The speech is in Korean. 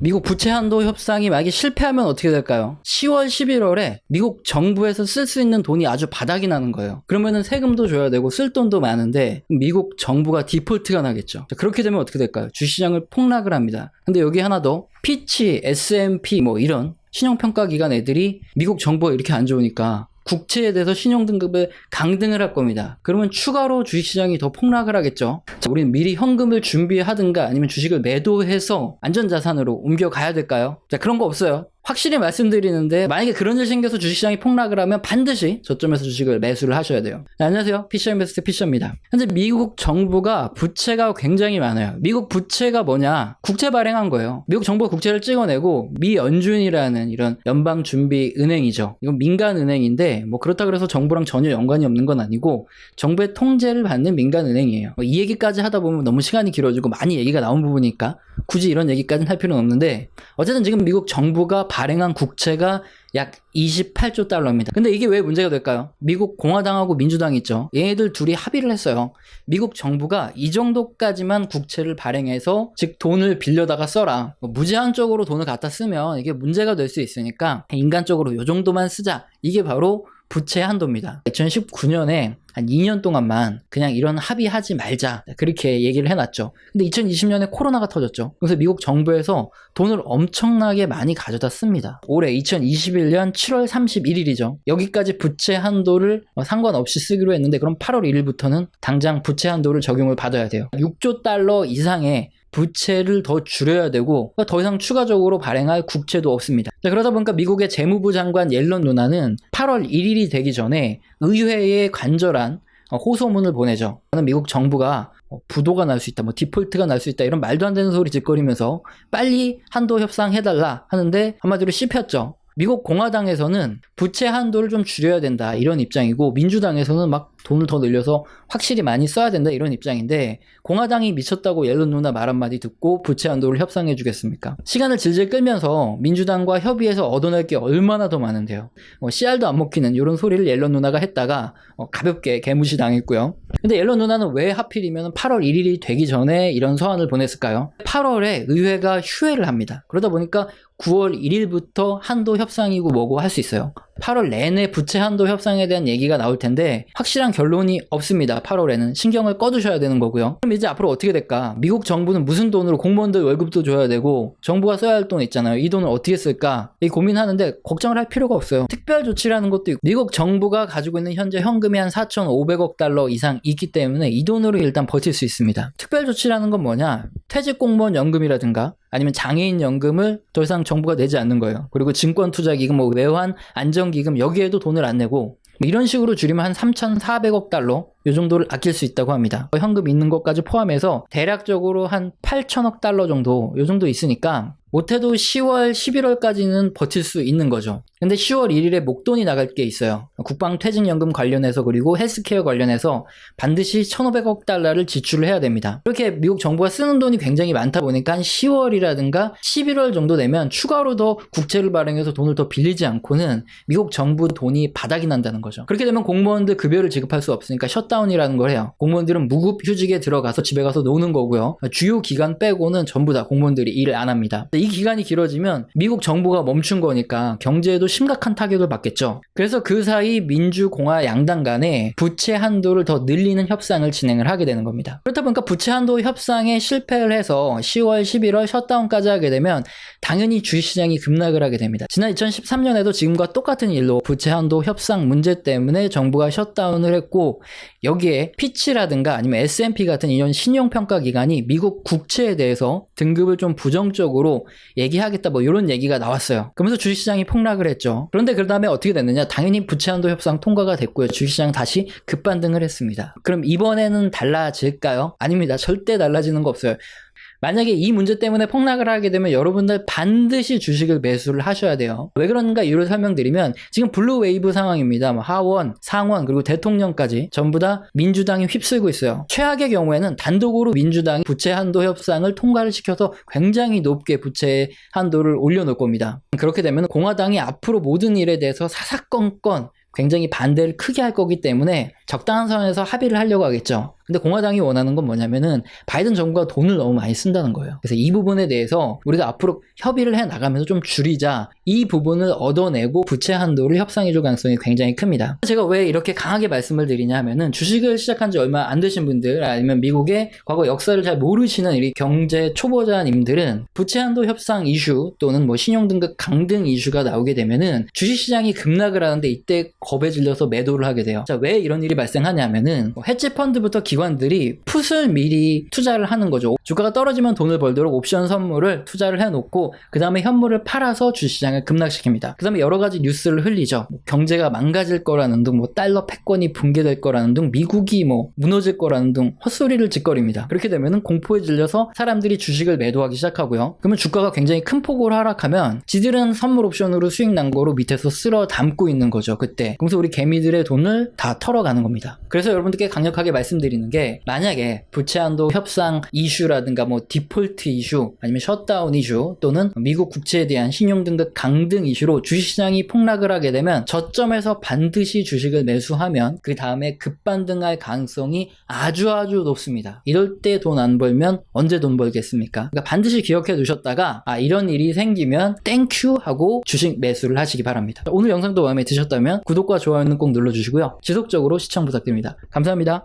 미국 부채 한도 협상이 만약에 실패하면 어떻게 될까요? 10월, 11월에 미국 정부에서 쓸 수 있는 돈이 아주 바닥이 나는 거예요. 그러면은 세금도 줘야 되고 쓸 돈도 많은데 미국 정부가 디폴트가 나겠죠. 자, 그렇게 되면 어떻게 될까요? 주시장을 폭락을 합니다. 근데 여기 하나 더 피치, S&P 뭐 이런 신용평가 기관 애들이 미국 정부가 이렇게 안 좋으니까 국채에 대해서 신용등급을 강등을 할 겁니다. 그러면 추가로 주식시장이 더 폭락을 하겠죠. 자, 우리는 미리 현금을 준비하든가 아니면 주식을 매도해서 안전자산으로 옮겨가야 될까요? 자, 그런 거 없어요. 확실히 말씀드리는데 만약에 그런 일 생겨서 주식시장이 폭락을 하면 반드시 저점에서 주식을 매수를 하셔야 돼요. 네, 안녕하세요. 피셔 인베스트 피셔입니다. 현재 미국 정부가 부채가 굉장히 많아요. 미국 부채가 뭐냐? 국채 발행한 거예요. 미국 정부가 국채를 찍어내고 미 연준이라는 이런 연방준비은행이죠. 이건 민간은행인데 뭐 그렇다 그래서 정부랑 전혀 연관이 없는 건 아니고 정부의 통제를 받는 민간은행이에요. 뭐 이 얘기까지 하다 보면 너무 시간이 길어지고 많이 얘기가 나온 부분이니까 굳이 이런 얘기까지는 할 필요는 없는데 어쨌든 지금 미국 정부가 발행한 국채가 약 28조 달러입니다. 근데 이게 왜 문제가 될까요? 미국 공화당하고 민주당이 있죠. 얘네들 둘이 합의를 했어요. 미국 정부가 이 정도까지만 국채를 발행해서 즉 돈을 빌려다가 써라. 뭐 무제한적으로 돈을 갖다 쓰면 이게 문제가 될 수 있으니까 인간적으로 이 정도만 쓰자. 이게 바로 부채 한도입니다. 2019년에 한 2년 동안만 그냥 이런 합의하지 말자. 그렇게 얘기를 해놨죠. 근데 2020년에 코로나가 터졌죠. 그래서 미국 정부에서 돈을 엄청나게 많이 가져다 씁니다. 올해 2021년 7월 31일이죠. 여기까지 부채 한도를 상관없이 쓰기로 했는데 그럼 8월 1일부터는 당장 부채 한도를 적용을 받아야 돼요. 6조 달러 이상의 부채를 더 줄여야 되고 그러니까 더 이상 추가적으로 발행할 국채도 없습니다. 자, 그러다 보니까 미국의 재무부 장관 옐런 누나는 8월 1일이 되기 전에 의회에 간절한 어, 호소문을 보내죠. 미국 정부가 어, 부도가 날 수 있다, 뭐 디폴트가 날 수 있다 이런 말도 안 되는 소리 짓거리면서 빨리 한도 협상해달라 하는데 한마디로 씹혔죠. 미국 공화당에서는 부채 한도를 좀 줄여야 된다 이런 입장이고 민주당에서는 막 돈을 더 늘려서 확실히 많이 써야 된다 이런 입장인데 공화당이 미쳤다고 옐런 누나 말 한마디 듣고 부채 한도를 협상해 주겠습니까? 시간을 질질 끌면서 민주당과 협의해서 얻어낼 게 얼마나 더 많은데요. 뭐 씨알도 안 먹히는 이런 소리를 옐런 누나가 했다가 어, 가볍게 개무시 당했고요. 근데 옐런 누나는 왜 하필이면 8월 1일이 되기 전에 이런 서한을 보냈을까요? 8월에 의회가 휴회를 합니다. 그러다 보니까 9월 1일부터 한도 협상이고 뭐고 할 수 있어요. 8월 내내 부채 한도 협상에 대한 얘기가 나올 텐데 확실한 결론이 없습니다. 8월에는 신경을 꺼두셔야 되는 거고요. 그럼 이제 앞으로 어떻게 될까? 미국 정부는 무슨 돈으로 공무원들 월급도 줘야 되고 정부가 써야 할 돈 있잖아요. 이 돈을 어떻게 쓸까? 이 고민하는데 걱정을 할 필요가 없어요. 특별 조치라는 것도 있고 미국 정부가 가지고 있는 현재 현금이 한 4,500억 달러 이상 있기 때문에 이 돈으로 일단 버틸 수 있습니다. 특별 조치라는 건 뭐냐? 퇴직 공무원 연금이라든가 아니면 장애인 연금을 더 이상 정부가 내지 않는 거예요. 그리고 증권 투자 기금, 뭐 외환 안정 기금 여기에도 돈을 안 내고 뭐 이런 식으로 줄이면 한 3,400억 달러 이 정도를 아낄 수 있다고 합니다. 현금 있는 것까지 포함해서 대략적으로 한 8천억 달러 정도 이 정도 있으니까 못해도 10월, 11월까지는 버틸 수 있는 거죠. 근데 10월 1일에 목돈이 나갈 게 있어요. 국방퇴직연금 관련해서 그리고 헬스케어 관련해서 반드시 1,500억 달러를 지출을 해야 됩니다. 이렇게 미국 정부가 쓰는 돈이 굉장히 많다 보니까 한 10월이라든가 11월 정도 되면 추가로 더 국채를 발행해서 돈을 더 빌리지 않고는 미국 정부 돈이 바닥이 난다는 거죠. 그렇게 되면 공무원들 급여를 지급할 수 없으니까 셧다운이라는 걸 해요. 공무원들은 무급 휴직에 들어가서 집에 가서 노는 거고요. 주요 기간 빼고는 전부 다 공무원들이 일을 안 합니다. 이 기간이 길어지면 미국 정부가 멈춘 거니까 경제에도 심각한 타격을 받겠죠. 그래서 그 사이 민주공화 양당 간에 부채 한도를 더 늘리는 협상을 진행을 하게 되는 겁니다. 그렇다 보니까 부채 한도 협상에 실패를 해서 10월, 11월 셧다운까지 하게 되면 당연히 주식시장이 급락을 하게 됩니다. 지난 2013년에도 지금과 똑같은 일로 부채 한도 협상 문제 때문에 정부가 셧다운을 했고 여기에 피치라든가 아니면 S&P 같은 이런 신용평가 기관이 미국 국채에 대해서 등급을 좀 부정적으로 얘기하겠다 뭐 이런 얘기가 나왔어요. 그러면서 주식시장이 폭락을 했죠. 그런데 그 다음에 어떻게 됐느냐? 당연히 부채한도 협상 통과가 됐고요. 주식시장 다시 급반등을 했습니다. 그럼 이번에는 달라질까요? 아닙니다. 절대 달라지는 거 없어요. 만약에 이 문제 때문에 폭락을 하게 되면 여러분들 반드시 주식을 매수를 하셔야 돼요. 왜 그런가 이유를 설명드리면 지금 블루 웨이브 상황입니다. 뭐 하원, 상원 그리고 대통령까지 전부 다 민주당이 휩쓸고 있어요. 최악의 경우에는 단독으로 민주당이 부채 한도 협상을 통과를 시켜서 굉장히 높게 부채 한도를 올려놓을 겁니다. 그렇게 되면 공화당이 앞으로 모든 일에 대해서 사사건건 굉장히 반대를 크게 할 거기 때문에 적당한 선에서 합의를 하려고 하겠죠. 근데 공화당이 원하는 건 뭐냐면은 바이든 정부가 돈을 너무 많이 쓴다는 거예요. 그래서 이 부분에 대해서 우리가 앞으로 협의를 해 나가면서 좀 줄이자 이 부분을 얻어내고 부채 한도를 협상해 줄 가능성이 굉장히 큽니다. 제가 왜 이렇게 강하게 말씀을 드리냐 하면은 주식을 시작한 지 얼마 안 되신 분들 아니면 미국의 과거 역사를 잘 모르시는 이 경제 초보자님들은 부채 한도 협상 이슈 또는 뭐 신용 등급 강등 이슈가 나오게 되면은 주식 시장이 급락을 하는데 이때 겁에 질려서 매도를 하게 돼요. 자, 왜 이런 일이 발생하냐면은 뭐 해지 펀드부터 기관들이 풋을 미리 투자를 하는 거죠. 주가가 떨어지면 돈을 벌도록 옵션 선물을 투자를 해놓고 그 다음에 현물을 팔아서 주시장을 급락시킵니다. 그 다음에 여러 가지 뉴스를 흘리죠. 뭐 경제가 망가질 거라는 등, 뭐 달러 패권이 붕괴될 거라는 등, 미국이 뭐 무너질 거라는 등 헛소리를 짓거립니다. 그렇게 되면은 공포에 질려서 사람들이 주식을 매도하기 시작하고요. 그러면 주가가 굉장히 큰 폭으로 하락하면 지들은 선물 옵션으로 수익 난 거로 밑에서 쓸어 담고 있는 거죠. 그때. 그래서 우리 개미들의 돈을 다 털어가는 겁니다. 그래서 여러분들께 강력하게 말씀드리는 게 만약에 부채 한도 협상 이슈라든가 뭐 디폴트 이슈 아니면 셧다운 이슈 또는 미국 국채에 대한 신용 등급 강등 이슈로 주식시장이 폭락을 하게 되면 저점에서 반드시 주식을 매수하면 그 다음에 급반등할 가능성이 아주 아주 높습니다. 이럴 때 돈 안 벌면 언제 돈 벌겠습니까? 그러니까 반드시 기억해 두셨다가 아 이런 일이 생기면 땡큐 하고 주식 매수를 하시기 바랍니다. 오늘 영상도 마음에 드셨다면 구독과 좋아요는 꼭 눌러주시고요. 지속적으로 시청 부탁드립니다. 감사합니다.